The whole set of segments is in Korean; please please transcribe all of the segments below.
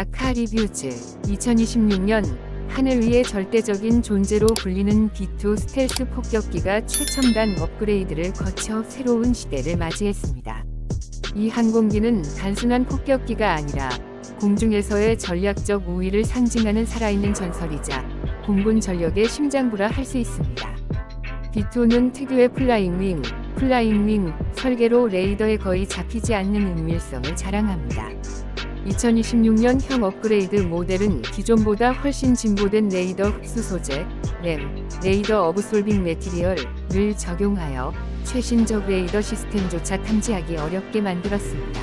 아카리뷰즈 2026년 하늘 위의 절대적인 존재로 불리는 B2 스텔스 폭격기가 최첨단 업그레이드를 거쳐 새로운 시대를 맞이했습니다. 이 항공기는 단순한 폭격기가 아니라 공중에서의 전략적 우위를 상징하는 살아있는 전설이자 공군 전력의 심장부라 할 수 있습니다. B2는 특유의 플라잉 윙, 플라잉 윙 설계로 레이더에 거의 잡히지 않는 은밀성을 자랑합니다. 2026년 형 업그레이드 모델은 기존보다 훨씬 진보된 레이더 흡수 소재, 램, 레이더 어브솔빙 매티리얼을 적용하여 최신적 레이더 시스템조차 탐지하기 어렵게 만들었습니다.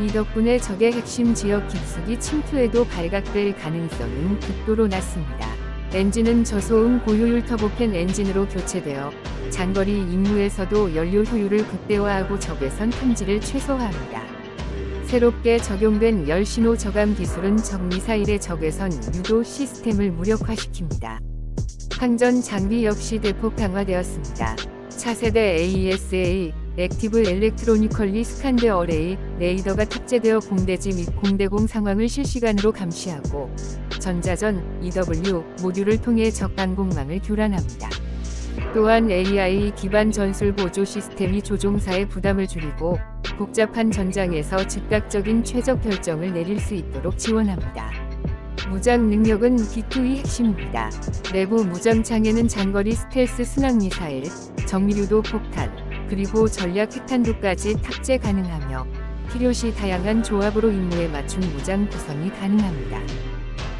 이 덕분에 적의 핵심 지역 깊숙이 침투해도 발각될 가능성은 극도로 낮습니다. 엔진은 저소음 고효율 터보팬 엔진으로 교체되어 장거리 임무에서도 연료 효율을 극대화하고 적외선 탐지를 최소화합니다. 새롭게 적용된 열신호 저감 기술은 적 미사일의 적외선 유도 시스템을 무력화시킵니다. 항전 장비 역시 대폭 강화되었습니다. 차세대 AESA 액티브 엘렉트로니컬리 스칸드 어레이 레이더가 탑재되어 공대지 및 공대공 상황을 실시간으로 감시하고 전자전 EW 모듈을 통해 적 방공망을 교란합니다. 또한 AI 기반 전술 보조 시스템이 조종사의 부담을 줄이고 복잡한 전장에서 즉각적인 최적 결정을 내릴 수 있도록 지원합니다. 무장 능력은 B2의 핵심입니다. 내부 무장 창에는 장거리 스텔스 순항 미사일, 정밀유도 폭탄, 그리고 전략 핵탄두까지 탑재 가능하며 필요시 다양한 조합으로 임무에 맞춘 무장 구성이 가능합니다.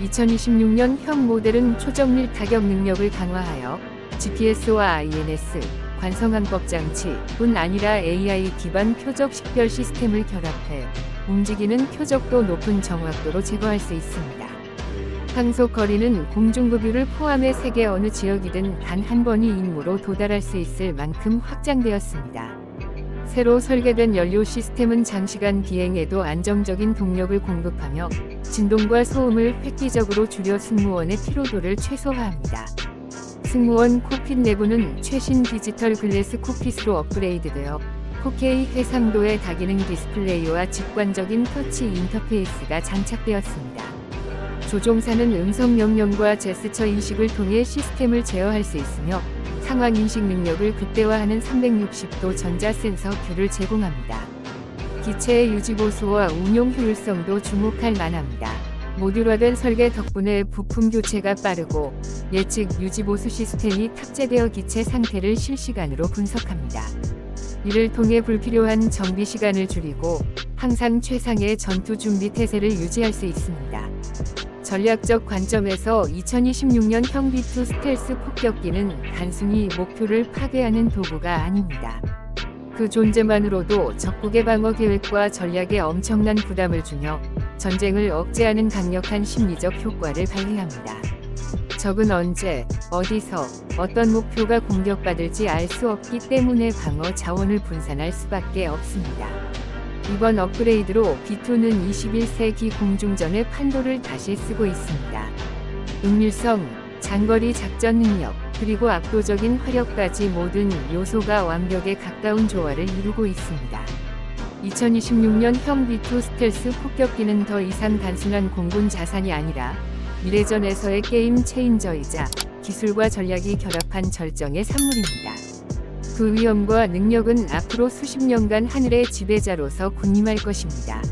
2026년 형 모델은 초정밀 타격 능력을 강화하여 GPS와 INS, 관성항법 장치뿐 아니라 AI 기반 표적 식별 시스템을 결합해 움직이는 표적도 높은 정확도로 제거할 수 있습니다. 항속 거리는 공중급유를 포함해 세계 어느 지역이든 단 한 번의 임무로 도달할 수 있을 만큼 확장되었습니다. 새로 설계된 연료 시스템은 장시간 비행에도 안정적인 동력을 공급하며 진동과 소음을 획기적으로 줄여 승무원의 피로도를 최소화합니다. 승무원 콕핏 내부는 최신 디지털 글래스 콕핏으로 업그레이드되어 4K 해상도의 다기능 디스플레이와 직관적인 터치 인터페이스가 장착되었습니다. 조종사는 음성 명령과 제스처 인식을 통해 시스템을 제어할 수 있으며 상황 인식 능력을 극대화하는 360도 전자 센서 큐를 제공합니다. 기체의 유지 보수와 운용 효율성도 주목할 만합니다. 모듈화된 설계 덕분에 부품 교체가 빠르고 예측 유지 보수 시스템이 탑재되어 기체 상태를 실시간으로 분석합니다. 이를 통해 불필요한 정비 시간을 줄이고 항상 최상의 전투 준비 태세를 유지할 수 있습니다. 전략적 관점에서 2026년 형 B2 스텔스 폭격기는 단순히 목표를 파괴하는 도구가 아닙니다. 그 존재만으로도 적국의 방어 계획과 전략에 엄청난 부담을 주며 전쟁을 억제하는 강력한 심리적 효과를 발휘합니다. 적은 언제, 어디서, 어떤 목표가 공격받을지 알 수 없기 때문에 방어 자원을 분산할 수밖에 없습니다. 이번 업그레이드로 B2는 21세기 공중전의 판도를 다시 쓰고 있습니다. 은밀성, 장거리 작전 능력, 그리고 압도적인 화력까지 모든 요소가 완벽에 가까운 조화를 이루고 있습니다. 2026년형 B2 스텔스 폭격기는 더 이상 단순한 공군 자산이 아니라 미래전에서의 게임 체인저이자 기술과 전략이 결합한 절정의 산물입니다. 그 위험과 능력은 앞으로 수십 년간 하늘의 지배자로서 군림할 것입니다.